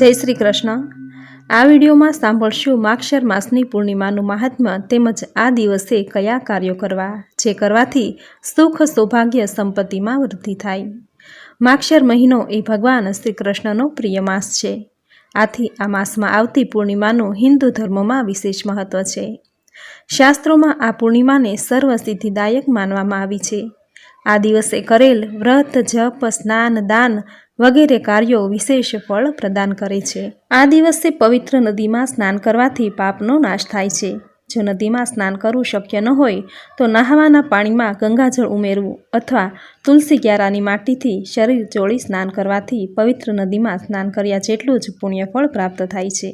જય શ્રી કૃષ્ણ. આ વિડીયોમાં સાંભળશું માક્ષર માસની પૂર્ણિમાનું મહાત્મ્ય તેમજ આ દિવસે કયા કાર્યો કરવા, જે કરવાથી સુખ, સૌભાગ્ય, સંપત્તિમાં વૃદ્ધિ થાય. માક્ષર મહિનો એ ભગવાન શ્રી કૃષ્ણનો પ્રિય માસ છે. આથી આ માસમાં આવતી પૂર્ણિમાનું હિન્દુ ધર્મમાં વિશેષ મહત્વ છે. શાસ્ત્રોમાં આ પૂર્ણિમાને સર્વસિદ્ધિદાયક માનવામાં આવી છે. આ દિવસે કરેલ વ્રત, જપ, સ્નાન, દાન વગેરે કાર્યો વિશેષ ફળ પ્રદાન કરે છે. આ દિવસે પવિત્ર નદીમાં સ્નાન કરવાથી પાપનો નાશ થાય છે. જો નદીમાં સ્નાન કરવું શક્ય ન હોય, તો નહાવાના પાણીમાં ગંગાજળ ઉમેરવું અથવા તુલસી ક્યારાની માટીથી શરીર ચોળી સ્નાન કરવાથી પવિત્ર નદીમાં સ્નાન કર્યા જેટલું જ પુણ્યફળ પ્રાપ્ત થાય છે.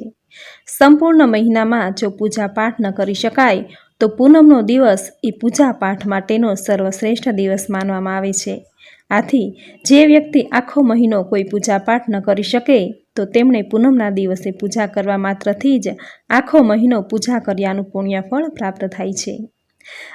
સંપૂર્ણ મહિનામાં જો પૂજા પાઠ ન કરી શકાય તો પૂનમનો દિવસ એ પૂજા પાઠ માટેનો સર્વશ્રેષ્ઠ દિવસ માનવામાં આવે છે. આથી, જે વ્યક્તિ આખો મહિનો કોઈ પૂજા પાઠ ન કરી શકે, તો તેમણે પૂનમના દિવસે પૂજા કરવા માત્રથી જ આખો મહિનો પૂજા કર્યાનું પુણ્યફળ પ્રાપ્ત થાય છે.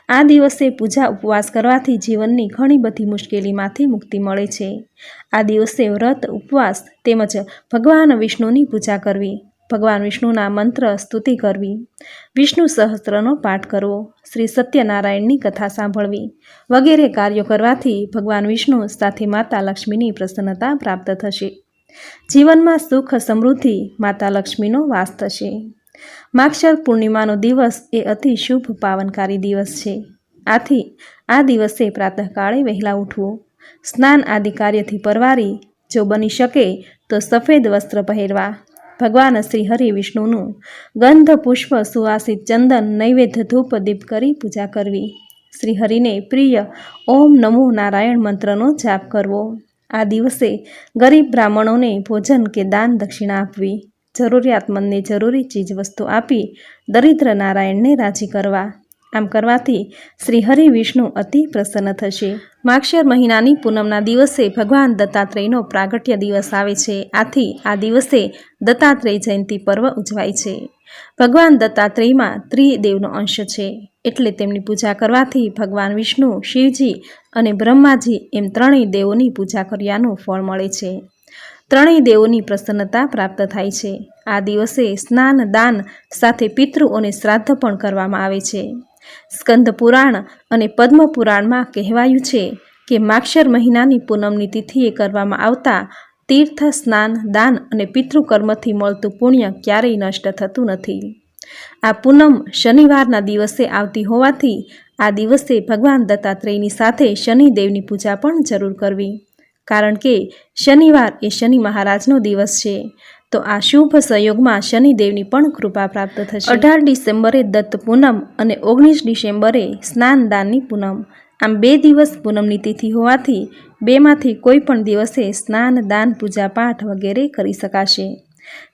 આ દિવસે પૂજા ઉપવાસ કરવાથી જીવનની ઘણી બધી મુશ્કેલીમાંથી મુક્તિ મળે છે. આ દિવસે વ્રત, ઉપવાસ તેમજ ભગવાન વિષ્ણુની પૂજા કરવી ભગવાન વિષ્ણુના મંત્ર સ્તુતિ કરવી, વિષ્ણુ સહસ્ત્રનો પાઠ કરવો, શ્રી સત્યનારાયણની કથા સાંભળવી વગેરે કાર્યો કરવાથી ભગવાન વિષ્ણુ સાથે માતા લક્ષ્મીની પ્રસન્નતા પ્રાપ્ત થશે. જીવનમાં સુખ સમૃદ્ધિ માતા લક્ષ્મીનો વાસ થશે. માક્ષર પૂર્ણિમાનો દિવસ એ અતિ શુભ પાવનકારી દિવસ છે. આથી આ દિવસે પ્રાતઃકાળે વહેલા ઉઠવું. સ્નાન આદિ કાર્યથી પરવારી, જો બની શકે તો સફેદ વસ્ત્ર પહેરવા ભગવાન શ્રી હરિ વિષ્ણુનું ગંધ, પુષ્પ, સુવાસિત ચંદન, નૈવેદ્ય, ધૂપ, દીપ કરી પૂજા કરવી. શ્રી હરિને પ્રિય ઓમ નમો નારાયણ મંત્રનો જાપ કરવો. આ દિવસે ગરીબ બ્રાહ્મણોને ભોજન કે દાન દક્ષિણા આપવી. જરૂરિયાતમંદને જરૂરી ચીજ વસ્તુ આપી દરિદ્ર નારાયણને રાજી કરવા. આમ કરવાથી શ્રી હરિ વિષ્ણુ અતિ પ્રસન્ન થશે. માક્ષર મહિનાની પૂનમના દિવસે ભગવાન દત્તાત્રેયનો પ્રાગટ્ય દિવસ આવે છે. આથી આ દિવસે દત્તાત્રેય જયંતિ પર્વ ઉજવાય છે. ભગવાન દત્તાત્રેયમાં ત્રિદેવનો અંશ છે. એટલે તેમની પૂજા કરવાથી ભગવાન વિષ્ણુ, શિવજી અને બ્રહ્માજી એમ ત્રણેય દેવોની પૂજા કર્યાનું ફળ મળે છે. ત્રણેય દેવોની પ્રસન્નતા પ્રાપ્ત થાય છે. આ દિવસે સ્નાન, દાન સાથે પિતૃઓને શ્રાદ્ધ પણ કરવામાં આવે છે. સ્કંદ પુરાણ અને પદ્મ પુરાણમાં કહેવાયું છે કે માક્ષર મહિનાની પૂનમની તિથિએ કરવામાં આવતા તીર્થ, સ્નાન, દાન અને પિતૃકર્મથી મળતું પુણ્ય ક્યારેય નષ્ટ થતું નથી. આ પૂનમ શનિવારના દિવસે આવતી હોવાથી આ દિવસે ભગવાન દત્તાત્રેયની સાથે શનિદેવની પૂજા પણ જરૂર કરવી. કારણ કે શનિવાર એ શનિ મહારાજનો દિવસ છે. તો આ શુભ સંયોગમાં શનિદેવની પણ કૃપા પ્રાપ્ત થશે. અઢાર ડિસેમ્બરે દત્ત પૂનમ અને ઓગણીસ ડિસેમ્બરે સ્નાન દાનની પૂનમ. આમ બે દિવસ પૂનમની તિથિ હોવાથી બેમાંથી કોઈ પણ દિવસે સ્નાન, દાન, પૂજા પાઠ વગેરે કરી શકાશે.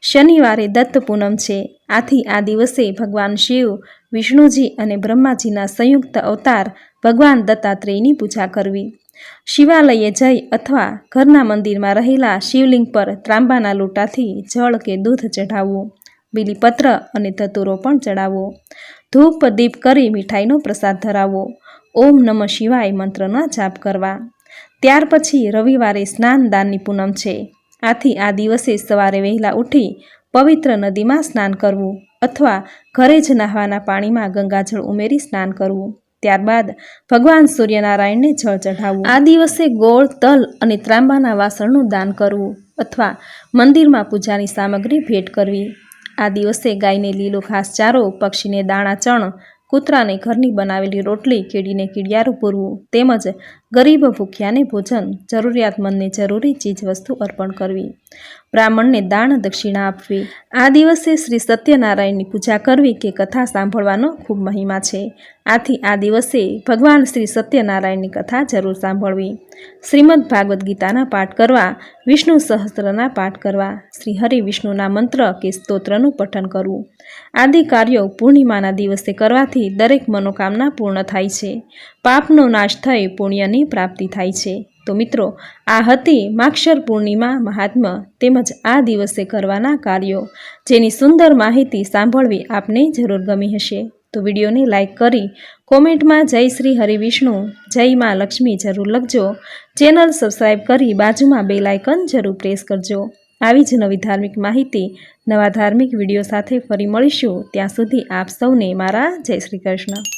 શનિવારે દત્ત પૂનમ છે. આથી આ દિવસે ભગવાન શિવ, વિષ્ણુજી અને બ્રહ્માજીના સંયુક્ત અવતાર ભગવાન દત્તાત્રેયની પૂજા કરવી. શિવાલયે જઈ અથવા ઘરના મંદિરમાં રહેલા શિવલિંગ પર ત્રાંબાના લોટાથી જળ કે દૂધ ચઢાવવું, બીલીપત્ર અને ધતુરો પણ ચડાવવો, ધૂપ, દીપ કરી મીઠાઈનો પ્રસાદ ધરાવવો, ઓમ નમઃ શિવાય મંત્રના જાપ કરવા. ત્યાર પછી રવિવારે સ્નાન દાનની પૂનમ છે. આથી આ દિવસે સવારે વહેલા ઉઠી પવિત્ર નદીમાં સ્નાન કરવું અથવા ઘરે જ નહાવાના પાણીમાં ગંગાજળ ઉમેરી સ્નાન કરવું. ત્યારબાદ ભગવાન સૂર્યનારાયણને જળ ચઢાવવું. આ દિવસે ગોળ, તલ અને ત્રાંબાના વાસણનું દાન કરવું અથવા મંદિરમાં પૂજાની સામગ્રી ભેટ કરવી. આ દિવસે ગાયને લીલો ઘાસચારો, પક્ષીને દાણા ચણ, કૂતરાને ઘરની બનાવેલી રોટલી કીડીને કીડિયારું પૂરવું તેમજ ગરીબ ભૂખ્યાને ભોજન, જરૂરિયાતમંદને જરૂરી ચીજ વસ્તુ અર્પણ કરવી. બ્રાહ્મણને દાન દક્ષિણા આપવી. આ દિવસે શ્રી સત્યનારાયણની પૂજા કરવી કે કથા સાંભળવાનો ખૂબ મહિમા છે. આથી આ દિવસે ભગવાન શ્રી સત્યનારાયણની કથા જરૂર સાંભળવી. શ્રીમદ ભાગવદ્ ગીતાના પાઠ કરવા, વિષ્ણુ સહસ્ત્રના પાઠ કરવા, શ્રી હરિ વિષ્ણુના મંત્ર કે સ્તોત્રનું પઠન કરવું. આદિ કાર્યો પૂર્ણિમાના દિવસે કરવાથી દરેક મનોકામના પૂર્ણ થાય છે. પાપનો નાશ થઈ પુણ્યની પ્રાપ્તિ થાય છે. તો મિત્રો, આ હતી માક્ષર પૂર્ણિમા મહાત્મ્ય તેમજ આ દિવસે કરવાના કાર્યો. જેની સુંદર માહિતી સાંભળવી આપને જરૂર ગમી હશે. તો વિડીયોને લાઇક કરી કોમેન્ટમાં જય શ્રી હરિવિષ્ણુ, જય માં લક્ષ્મી જરૂર લખજો. ચેનલ સબસ્ક્રાઈબ કરી બાજુમાં બે લાઇકન જરૂર પ્રેસ કરજો. આવી જ નવી ધાર્મિક માહિતી, નવા ધાર્મિક વીડિયો સાથે ફરી મળીશું. ત્યાં સુધી આપ સૌને મારા જય શ્રી કૃષ્ણ.